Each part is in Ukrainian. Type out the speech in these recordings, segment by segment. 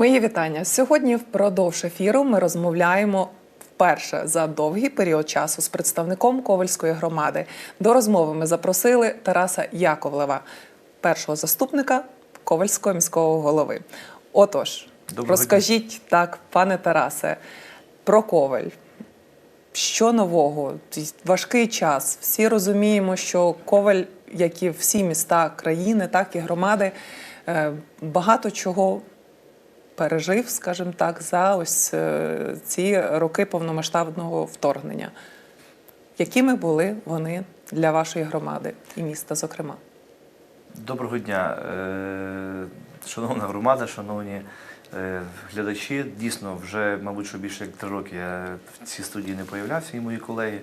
Мої вітання. Сьогодні впродовж ефіру ми розмовляємо вперше за довгий період часу з представником Ковальської громади. До розмови ми запросили Тараса Яковлева, першого заступника Ковальського міського голови. Отож, Доброго розкажіть так, пане Тарасе, про Коваль. Що нового? Важкий час. Всі розуміємо, що Коваль, як і всі міста країни, так і громади, е, багато чого пережив, скажімо так, за ось е, ці роки повномасштабного вторгнення. Якими були вони для вашої громади і міста, зокрема? Доброго дня, Е, шановна громада, шановні е, глядачі. Дійсно, вже, мабуть, що більше як три роки я в цій студії не появлявся, і мої колеги.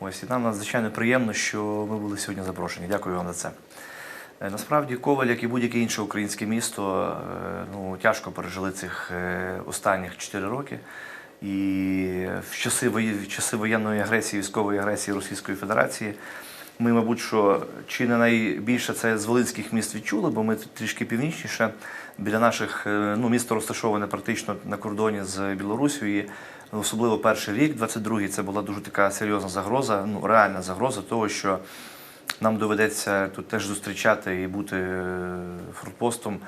Ось і нам надзвичайно приємно, що ми були сьогодні запрошені. Дякую вам за це. Е, Насправді, Коваль, як і будь-яке інше українське місто, е, ну, тяжко пережили цих е, останніх чотири роки. І в часи, в часи воєнної агресії, військової агресії Російської Федерації ми, мабуть, що чи не найбільше це з Волинських міст відчули, бо ми трішки північніше. Біля наших ну, місто розташоване практично на кордоні з Білорусією. І особливо перший рік, 22-й, це була дуже така серйозна загроза, ну реальна загроза того, що нам доведеться тут теж зустрічати і бути е, форпостом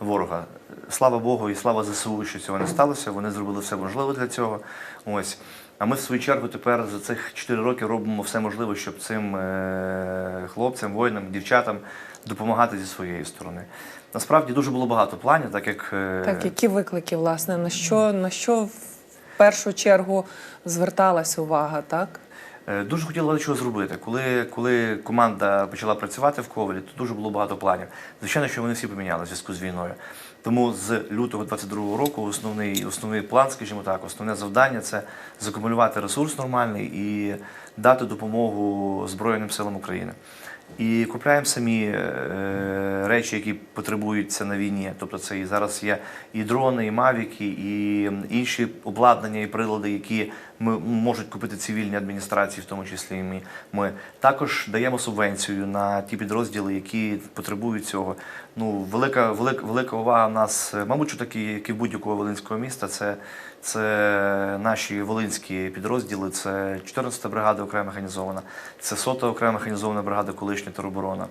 ворога. Слава Богу, і слава ЗСУ, що цього не сталося. Вони зробили все можливе для цього. Ось. А ми в свою чергу тепер за цих 4 роки робимо все можливе, щоб цим е, хлопцям, воїнам, дівчатам допомагати зі своєї сторони. Насправді дуже було багато планів, так як е, Так, які виклики, власне, на що, на що в першу чергу зверталась увага, так? Е, Дуже хотіли чого зробити. Коли, коли команда почала працювати в Ковалі, то дуже було багато планів. Звичайно, що вони всі поміняли в зв'язку з війною. Тому з лютого 22-го року основний, основний план, скажімо так, основне завдання це закумулювати ресурс нормальний і дати допомогу Збройним силам України. І купляємо самі е, речі, які потребуються на війні. Тобто це і зараз є і дрони, і мавіки, і інші обладнання і прилади, які ми можуть купити цивільні адміністрації, в тому числі і ми. ми. Також даємо субвенцію на ті підрозділи, які потребують цього. Ну, велика, велика, велика увага в нас, мабуть, такі, як і будь-якого волинського міста, це, це наші волинські підрозділи, це 14-та бригада окремо механізована, це 100-та окрема механізована бригада колишня тероборона.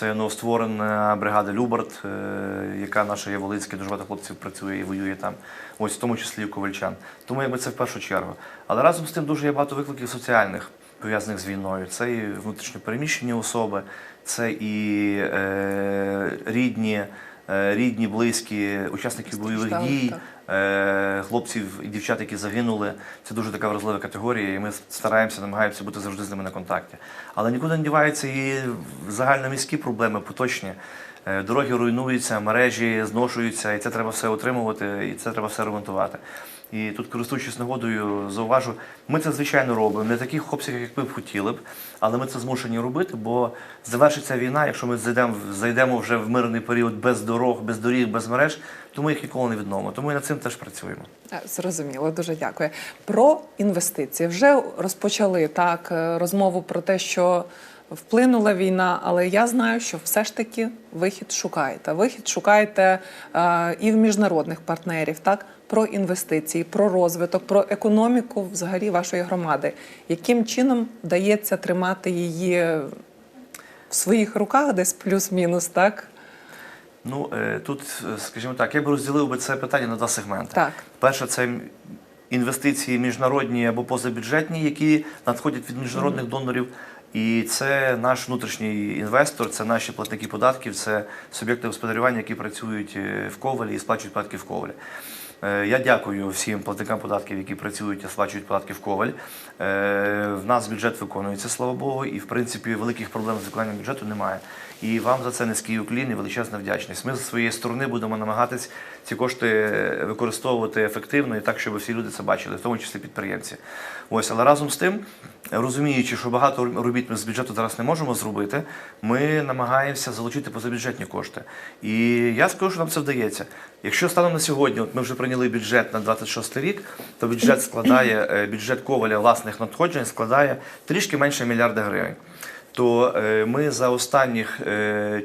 Це новостворена бригада Любарт, е, яка наша є волинська, дуже багато хлопців працює і воює там, ось в тому числі і ковальчан. Тому якби це в першу чергу. Але разом з тим дуже є багато викликів соціальних, пов'язаних з війною. Це і внутрішньо переміщені особи, це і е, рідні, е, рідні, близькі, учасники бойових дій, хлопців і дівчат, які загинули. Це дуже така вразлива категорія, і ми стараємося, намагаємося бути завжди з ними на контакті. Але нікуди не діваються і загальноміські проблеми, поточні. Е, Дороги руйнуються, мережі зношуються, і це треба все отримувати, і це треба все ремонтувати. І тут, користуючись нагодою, зауважу, ми це звичайно робимо, не таких обсягах, як ми б хотіли б, але ми це змушені робити, бо завершиться війна, якщо ми зайдемо, зайдемо вже в мирний період без дорог, без доріг, без мереж, то ми їх ніколи не відновимо. Тому і над цим теж працюємо. Е, Зрозуміло, дуже дякую. Про інвестиції вже розпочали так е, розмову про те, що вплинула війна, але я знаю, що все ж таки вихід шукаєте. Вихід шукаєте е, і в міжнародних партнерів, так про інвестиції, про розвиток, про економіку взагалі вашої громади. Яким чином вдається тримати її в своїх руках, десь плюс-мінус, так? Ну е, тут, скажімо так, я б розділив би це питання на два сегменти. Так. Перше, це інвестиції міжнародні або позабюджетні, які надходять від міжнародних донорів. І це наш внутрішній інвестор, це наші платники податків, це суб'єкти господарювання, які працюють е, в Ковалі і сплачують податки в Ковалі. Е, Я дякую всім платникам податків, які працюють і сплачують податки в Коваль. Е, В нас бюджет виконується, слава Богу, і в принципі великих проблем з виконанням бюджету немає. І вам за це низький уклін і величезна вдячність. Ми з своєї сторони будемо намагатись ці кошти використовувати ефективно і так, щоб всі люди це бачили, в тому числі підприємці. Ось, але разом з тим, розуміючи, що багато робіт ми з бюджету зараз не можемо зробити, ми намагаємося залучити позабюджетні кошти. І я скажу, що нам це вдається. Якщо станом на сьогодні, от ми вже прийняли бюджет на 26 рік, то бюджет складає е, бюджет коваля власних надходжень складає трішки менше мільярда гривень. То е, ми за останніх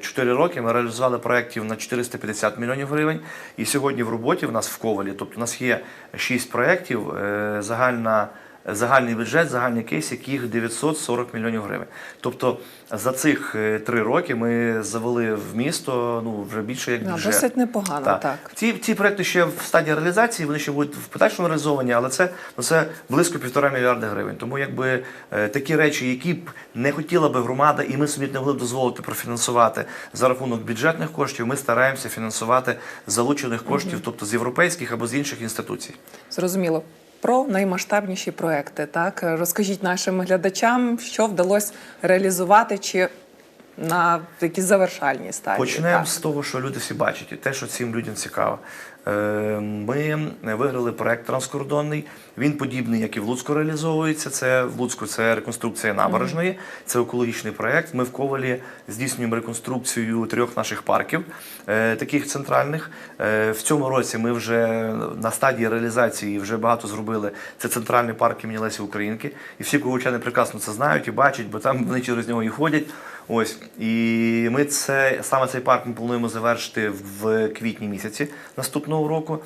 4 роки ми реалізували проєктів на 450 мільйонів гривень. І сьогодні в роботі в нас в Ковалі, тобто у нас є 6 проєктів, е, загальна. Загальний бюджет, загальний кейс, яких 940 мільйонів гривень. Тобто за цих е, три роки ми завели в місто ну вже більше як Да, бюджет. досить непогано, Так. так. Ці, ці проекти ще в стадії реалізації, вони ще будуть в подальшому реалізовані, але це, ну, це близько півтора мільярда гривень. Тому якби е, такі речі, які б не хотіла би громада, і ми собі не могли б дозволити профінансувати за рахунок бюджетних коштів, ми стараємося фінансувати залучених коштів, тобто з європейських або з інших інституцій. Зрозуміло. Про наймасштабніші проекти. Так розкажіть нашим глядачам, що вдалося реалізувати чи на якісь завершальній стадії. Почнемо Так. з того, що люди всі бачать, і те, що цим людям цікаво. Е, Ми виграли проект транскордонний. Він подібний, як і в Луцьку реалізовується. Це в Луцьку це реконструкція набережної, це екологічний проект. Ми в Ковалі здійснюємо реконструкцію трьох наших парків, е, таких центральних. Е, В цьому році ми вже на стадії реалізації вже багато зробили. Це центральний парк імені Лесі Українки. І всі ковальчани прекрасно це знають і бачать, бо там вони через нього і ходять. Ось і ми це саме цей парк ми плануємо завершити в квітні місяці наступного року.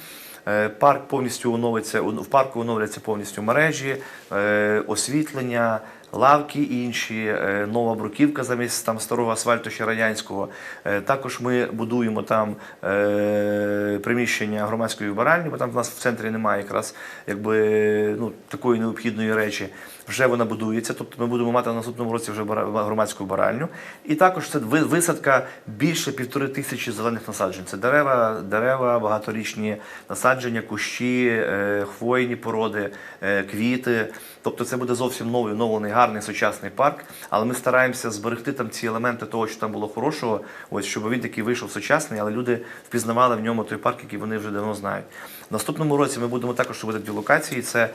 Е, Парк повністю оновиться в парку оновляться повністю мережі, е, освітлення, лавки інші, е, нова бруківка замість там старого асфальту ще радянського. Також ми будуємо там приміщення громадської вбиральні, бо там в нас в центрі немає якраз якби ну такої необхідної речі. Вже вона будується, тобто ми будемо мати в наступному році вже громадську баральню. І також це ви- висадка більше півтори тисячі зелених насаджень. Це дерева, дерева, багаторічні насадження, кущі, е, хвойні породи, е, квіти. Тобто це буде зовсім новий, оновлений, гарний сучасний парк. Але ми стараємося зберегти там ці елементи того, що там було хорошого, ось щоб він такий вийшов сучасний, але люди впізнавали в ньому той парк, який вони вже давно знають. В наступному році ми будемо також робити дві локації. Це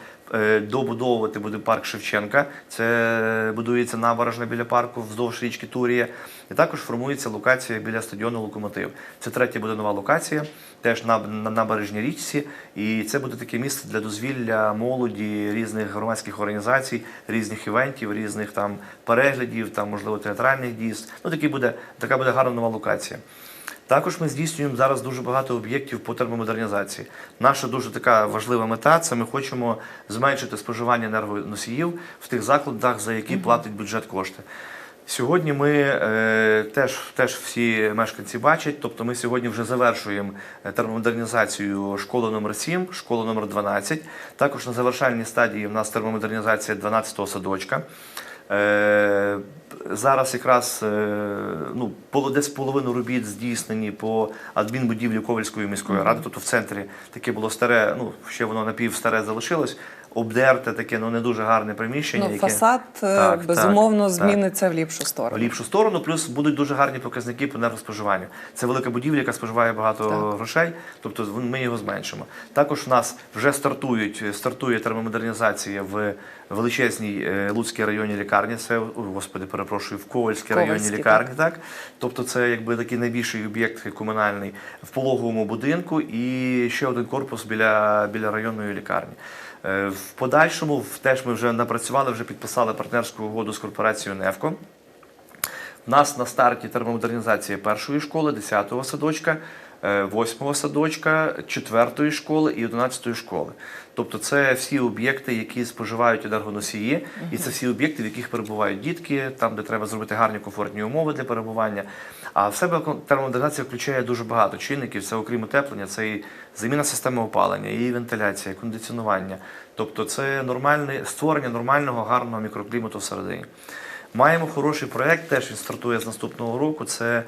добудовувати буде парк Шевченка. Це будується набережна біля парку вздовж річки Турія. І також формується локація біля стадіону Локомотив. Це третя буде нова локація, теж на, на набережній річці. І це буде таке місце для дозвілля молоді, різних громадських організацій, різних івентів, різних там переглядів, там можливо театральних дійств. Ну такі буде така буде гарна нова локація. Також ми здійснюємо зараз дуже багато об'єктів по термомодернізації. Наша дуже така важлива мета це ми хочемо зменшити споживання енергоносіїв в тих закладах, за які платить бюджет кошти. Сьогодні ми е, теж, теж всі мешканці бачать, тобто ми сьогодні вже завершуємо е, термомодернізацію школи номер 7, школи номер 12. Також на завершальній стадії в нас термомодернізація 12-го садочка. Е, зараз якраз е, ну, десь половину робіт здійснені по адмінбудівлі Ковальської міської ради. Тобто в центрі таке було старе, ну ще воно напівстаре залишилось, обдерте таке, ну не дуже гарне приміщення. Ну, яке... фасад е, Так, безумовно так, так. зміниться в ліпшу в сторону. ліпшу сторону, плюс будуть дуже гарні показники по енергоспоживанню. Це велика будівля, яка споживає багато Так. грошей, тобто ми його зменшимо. Також в нас вже стартують, стартує термомодернізація в величезній е, Луцькій районній лікарні. Це, господи, перепрошую, в Ковальській районній Ковальській, лікарні. Так. Тобто це якби такий найбільший об'єкт комунальний в пологовому будинку і ще один корпус біля, біля районної лікарні. Е, В подальшому теж ми вже напрацювали, вже підписали партнерську угоду з корпорацією «Невко». У нас на старті термомодернізація першої школи, 10-го садочка, 8-го садочка, 4-ї школи і 11-ї школи. Тобто це всі об'єкти, які споживають енергоносії, і це всі об'єкти, в яких перебувають дітки, там, де треба зробити гарні комфортні умови для перебування. А в себе термомодернізація включає дуже багато чинників. Це окрім утеплення, це і заміна системи опалення, і вентиляція, і кондиціонування. Тобто це нормальне створення нормального гарного мікроклімату всередині. Маємо хороший проект, теж він стартує з наступного року. Це е,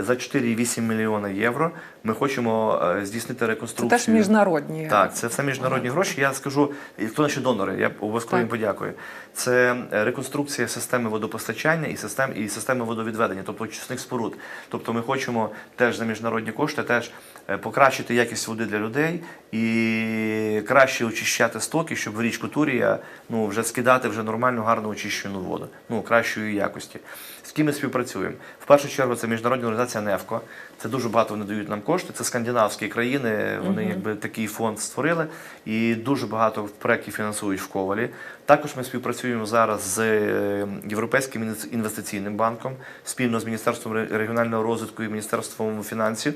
за 4,8 мільйона євро. Ми хочемо е, здійснити Це реконструкцію. теж міжнародні. Так, це все міжнародні гроші. Я скажу, хто наші донори, я обов'язково їм подякую. Це е, реконструкція системи водопостачання і систем і системи водовідведення, тобто очисних споруд. Тобто ми хочемо теж за міжнародні кошти теж е, покращити якість води для людей і краще очищати стоки, щоб в річку Турія ну вже скидати вже нормальну, гарну очищену воду, ну кращої якості. Ким ми співпрацюємо? В першу чергу це міжнародна організація НЕФКО. Це дуже багато вони дають нам кошти. Це скандинавські країни. Вони якби такий фонд створили і дуже багато проєктів фінансують в Ковалі. Також ми співпрацюємо зараз з е, Європейським інвестиційним банком спільно з Міністерством регіонального розвитку і Міністерством фінансів.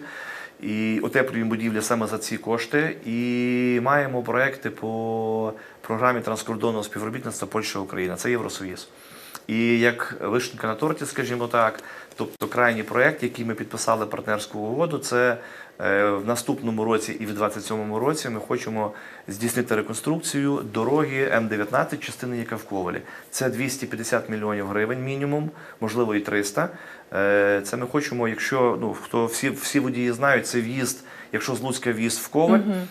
І утеплюємо будівлі саме за ці кошти. І маємо проекти по програмі транскордонного співробітництва Польща Україна. Це Євросоюз. І як вишенька на торті, скажімо так, тобто крайній проєкт, який ми підписали партнерську угоду, це е, в наступному році і в 27-му році ми хочемо здійснити реконструкцію дороги М19, частини яка в Ковалі. Це 250 мільйонів гривень мінімум, можливо і 300. Е, Це ми хочемо, якщо ну хто всі, всі водії знають, це в'їзд, якщо з Луцька в'їзд в Коваль. Е,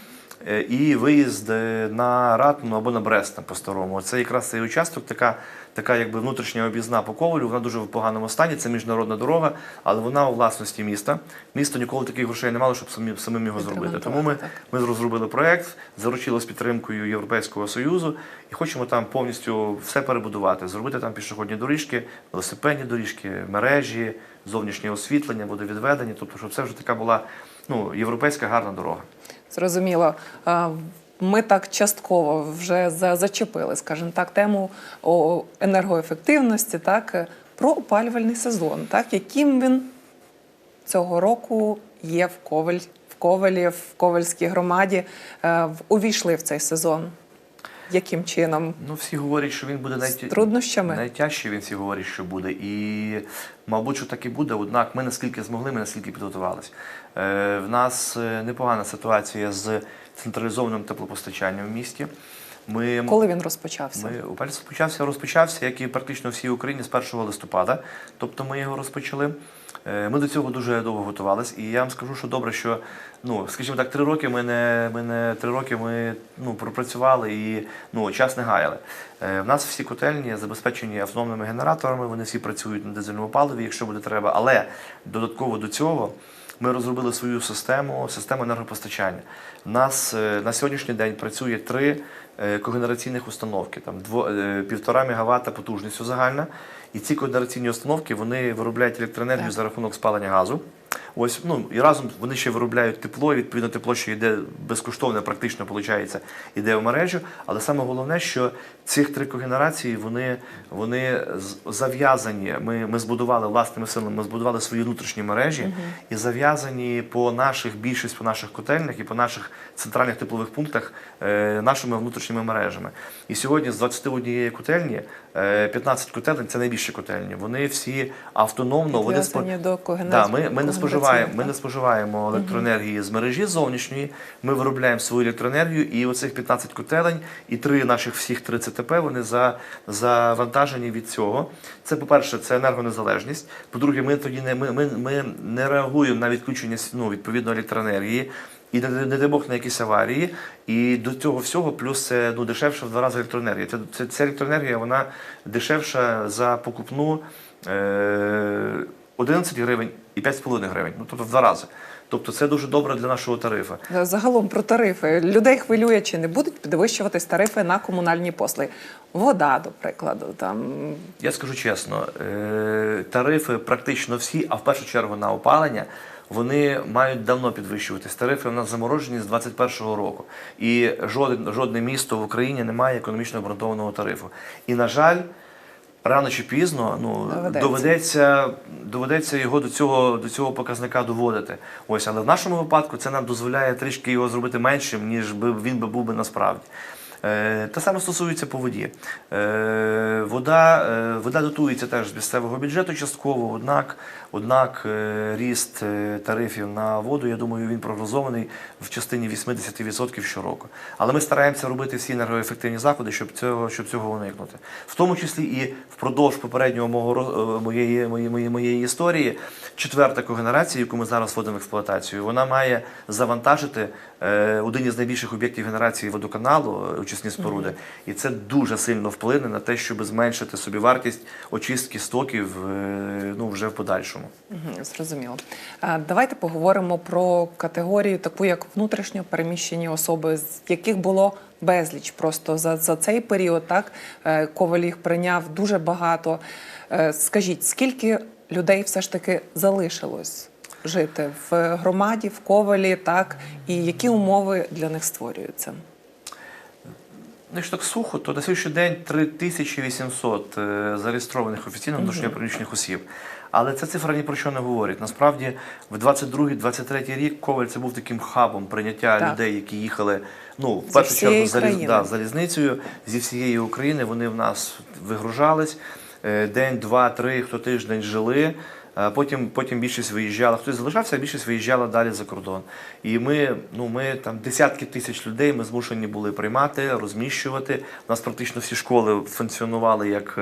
І виїзд е, на Ратну або на Брест по-старому. Це якраз цей участок, така, така якби внутрішня об'їзна по Ковалю. Вона дуже в поганому стані. Це міжнародна дорога, але вона у власності міста. Місто ніколи таких грошей не мало, щоб самі, самим його зробити. Тому ми, ми розробили проєкт, заручили з підтримкою Європейського Союзу і хочемо там повністю все перебудувати, зробити там пішохідні доріжки, велосипедні доріжки, мережі, зовнішнє освітлення, водовідведення. Тобто, щоб це вже така була ну, європейська гарна дорога. Зрозуміло. Ми так частково вже за- зачепили, скажімо так, тему енергоефективності, так, про опалювальний сезон, так, яким він цього року є в Коваль, в Ковалі, в Ковальській громаді, е, увійшли в цей сезон. Яким чином? Ну, всі говорять, що він буде З найті... труднощами? найтяжче, він всі говорять, що буде. І, мабуть, що так і буде. Однак ми наскільки змогли, ми наскільки підготувалися. Е, в нас е, непогана ситуація з централізованим теплопостачанням в місті. Ми, Коли він розпочався? ми розпочався, розпочався, як і практично всій Україні з 1 листопада. Тобто ми його розпочали. Е, Ми до цього дуже довго готувалися, і я вам скажу, що добре, що ну, скажімо так, три роки ми не, ми не три роки ми ну, пропрацювали і ну, час не гаяли. Е, В нас всі котельні забезпечені автономними генераторами, вони всі працюють на дизельному паливі, якщо буде треба. Але додатково до цього ми розробили свою систему, систему енергопостачання. У нас е, на сьогоднішній день працює три е, когенераційних установки, там е, півтора мегаватта потужністю загальна. І ці когенераційні установки вони виробляють електроенергію Так. за рахунок спалення газу. Ось ну і разом вони ще виробляють тепло. і, Відповідно, тепло, що йде безкоштовне, практично виходить, йде в мережу. Але саме головне, що цих три когенерації вони, вони зав'язані. Ми, ми збудували власними силами, ми збудували свої внутрішні мережі і зав'язані по наших більшість по наших котельнях і по наших центральних теплових пунктах е, нашими внутрішніми мережами. І сьогодні з 21 котельні е, 15 котелень це найбільші котельні. Вони всі автономно вони спо- до когенерації- Да, ми, ми, не споживаємо, ми не споживаємо електроенергії з мережі зовнішньої. Ми виробляємо свою електроенергію, і оцих 15 котелень і три наших всіх 3 ЦТП вони за, завантажені від цього. Це, по-перше, це енергонезалежність. По-друге, ми тоді не ми, ми, ми не реагуємо на відключення ну, відповідно електроенергії. І не, не дай Бог на якісь аварії, і до цього всього плюс це ну дешевша в два рази електроенергія. Це, це, ця електроенергія вона дешевша за покупну е, 11 гривень і 5,5 гривень. Ну тобто в два рази. Тобто це дуже добре для нашого тарифу. Загалом про тарифи. Людей хвилює, чи не будуть підвищуватись тарифи на комунальні послуги. Вода, до прикладу, там Я скажу чесно, е, тарифи практично всі, а в першу чергу на опалення, вони мають давно підвищуватись. Тарифи у нас заморожені з 2021 року. І жодне, жодне місто в Україні не має економічно обґрунтованого тарифу. І, на жаль, рано чи пізно ну, Доведеться. доведеться, доведеться його до цього, до цього показника доводити. Ось, але в нашому випадку це нам дозволяє трішки його зробити меншим, ніж би він би був би насправді. Е, Те саме стосується по воді. Е, Вода, е, вода дотується теж з місцевого бюджету частково, однак, однак е, ріст е, тарифів на воду, я думаю, він прогнозований в частині 80% щороку. Але ми стараємося робити всі енергоефективні заходи, щоб цього, щоб цього уникнути. В тому числі і впродовж попереднього мого е, моєї, моєї, моєї, моєї історії, четверта когенерація, яку ми зараз вводимо в експлуатацію, вона має завантажити один із найбільших об'єктів генерації водоканалу, очисні споруди, і це дуже сильно вплине на те, щоб зменшити собі вартість очистки стоків ну, вже в подальшому. Мгм, Зрозуміло. Давайте поговоримо про категорію, таку як внутрішньо переміщені особи, з яких було безліч. Просто за, за цей період так е, Коваль їх прийняв дуже багато. Е, Скажіть, скільки людей все ж таки залишилось жити в громаді, в Ковалі, так і які умови для них створюються? Ну, Якщо так сухо, то на сьогоднішній день 3800 е, зареєстрованих офіційно внутрішньопереміщених осіб. Але ця цифра ні про що не говорить. Насправді, в 22-23 рік Коваль це був таким хабом прийняття Так. людей, які їхали ну, в першу чергу заліз, да, залізницею зі всієї України. Вони в нас вигружались. Е, День, два, три, хто тиждень жили. Потім, потім більшість виїжджала. Хтось залишався, а більшість виїжджала далі за кордон. І ми, ну, ми там десятки тисяч людей ми змушені були приймати, розміщувати. У нас практично всі школи функціонували як.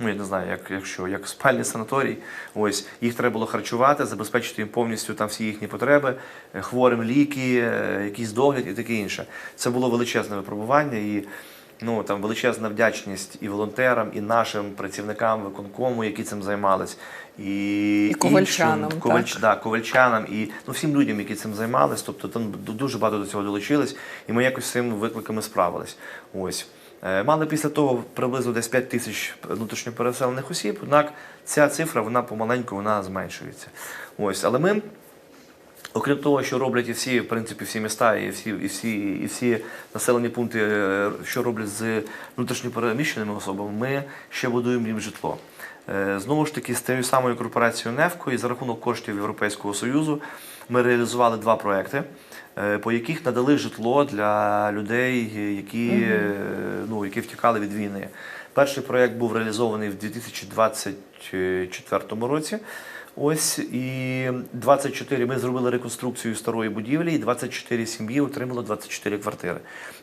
Ну, я не знаю, як, як що, як спальний санаторій. Ось їх треба було харчувати, забезпечити їм повністю там всі їхні потреби, е, хворим ліки, е, якийсь догляд і таке інше. Це було величезне випробування і ну там величезна вдячність і волонтерам, і нашим працівникам виконкому, які цим займались, і, І ковальчанам, іншим, ковальч, так. да, ковальчанам і ну, всім людям, які цим займались. Тобто там ду- дуже багато до цього долучились, і ми якось з цими викликами справились. Ось. Е, Мали після того приблизно десь 5 тисяч внутрішньопереселених осіб, однак ця цифра вона помаленьку вона зменшується. Ось. Але ми Окрім того, що роблять і всі, в принципі, всі міста, і всі, і всі, і всі населені пункти, е, що роблять з внутрішньопереміщеними особами, ми ще будуємо їм житло. Е, Знову ж таки, з тією самою корпорацією «Невко» і за рахунок коштів Європейського Союзу ми реалізували два проекти, е, по яких надали житло для людей, які, угу. ну, які втікали від війни. Перший проект був реалізований в 2024 році. Ось і 24 ми зробили реконструкцію старої будівлі, і 24 сім'ї отримали 24 квартири.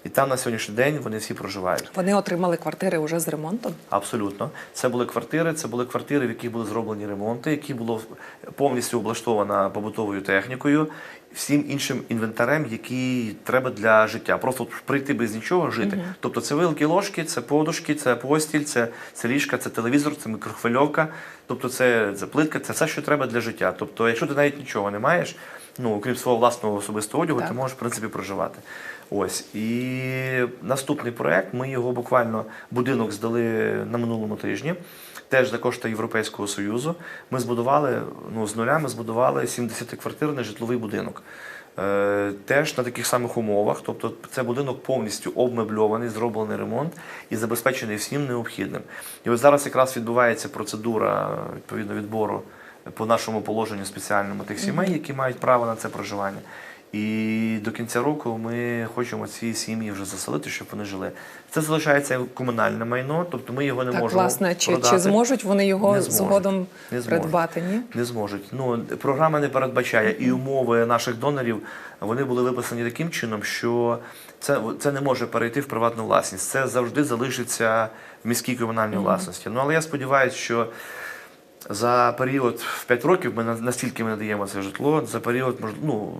І там на сьогоднішній день вони всі проживають. Вони отримали квартири вже з ремонтом. Абсолютно, це були квартири. Це були квартири, в яких були зроблені ремонти, які було повністю облаштовано побутовою технікою, всім іншим інвентарем, який треба для життя. Просто прийти без нічого жити. Тобто це вилки, ложки, це подушки, це постіль, це, це ліжка, це телевізор, це мікрохвильовка. Тобто це, це плитка, це все, що треба для життя. Тобто, якщо ти навіть нічого не маєш, ну окрім свого власного особистого одягу, Так. ти можеш в принципі проживати. Ось і наступний проект. Ми його буквально будинок здали на минулому тижні. Теж за кошти Європейського Союзу. Ми збудували ну, з нуля ми збудували 70-квартирний житловий будинок. Е, теж на таких самих умовах. Тобто це будинок повністю обмебльований, зроблений ремонт і забезпечений всім необхідним. І ось зараз якраз відбувається процедура відповідно відбору по нашому положенню спеціальному тих сімей, які мають право на це проживання. І до кінця року ми хочемо ці сім'ї вже заселити, щоб вони жили. Це залишається комунальне майно, тобто ми його не так, можемо. власне, чи, продати. чи зможуть вони його Не зможуть. згодом Не зможуть. придбати? Ні? Не зможуть. Ну програма не передбачає і умови наших донорів. Вони були виписані таким чином, що це, це не може перейти в приватну власність. Це завжди залишиться в міській комунальній власності. Ну але я сподіваюся, що за період в 5 років ми настільки ми надаємо це житло, за період ну,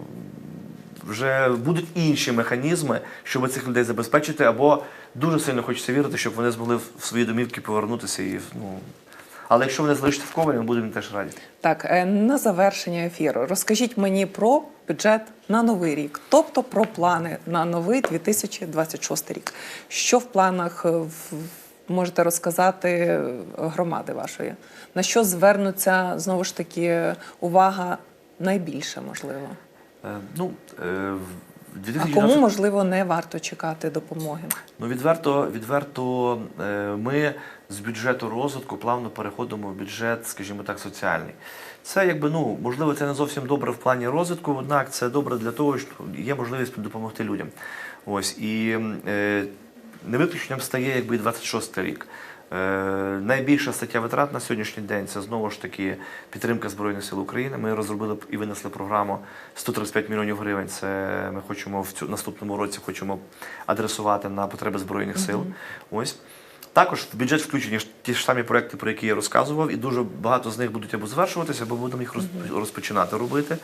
вже будуть інші механізми, щоб цих людей забезпечити, або дуже сильно хочеться вірити, щоб вони змогли в свої домівки повернутися і ну. Але якщо вони залишаться в Ковалі, ми будемо теж раді. Так, е, на завершення ефіру розкажіть мені про бюджет на новий рік, тобто про плани на новий 2026 рік. Що в планах е, можете розказати е, громади вашої? На що звернуться знову ж таки увага найбільше, можливо? Е, Ну, е, А кому можливо не варто чекати допомоги? Ну, відверто, відверто е, ми з бюджету розвитку плавно переходимо в бюджет, скажімо так, соціальний. Це якби ну можливо, це не зовсім добре в плані розвитку, однак це добре для того, що є можливість допомогти людям. Ось і е, не виключенням стає якби і 26 рік. Е, найбільша стаття витрат на сьогоднішній день це знову ж таки підтримка Збройних сил України. Ми розробили і винесли програму 135 мільйонів гривень. Це ми хочемо в цю наступному році хочемо адресувати на потреби Збройних сил. Ось. Також в бюджет включені ті ж самі проекти, про які я розказував, і дуже багато з них будуть або завершуватися, або будемо їх розпочинати робити.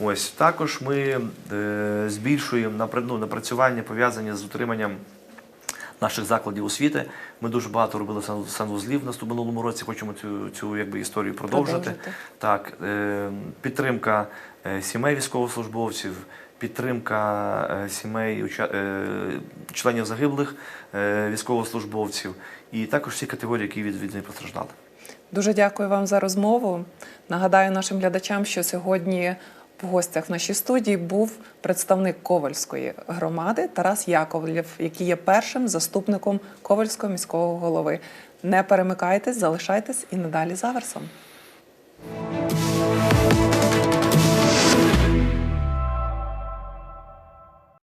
Ось також ми е, збільшуємо ну, напрацювання пов'язані з утриманням наших закладів освіти. Ми дуже багато робили сан- санвузлів в минулому році. Хочемо цю, цю якби, історію продовжити. Продовжити. Так, е, підтримка е, сімей військовослужбовців, підтримка е, сімей членів загиблих військовослужбовців і також всі категорії, які від війни постраждали. Дуже дякую вам за розмову. Нагадаю нашим глядачам, що сьогодні в гостях в нашій студії був представник Ковальської громади Тарас Яковлєв, який є першим заступником Ковальського міського голови. Не перемикайтесь, залишайтесь і надалі за версом.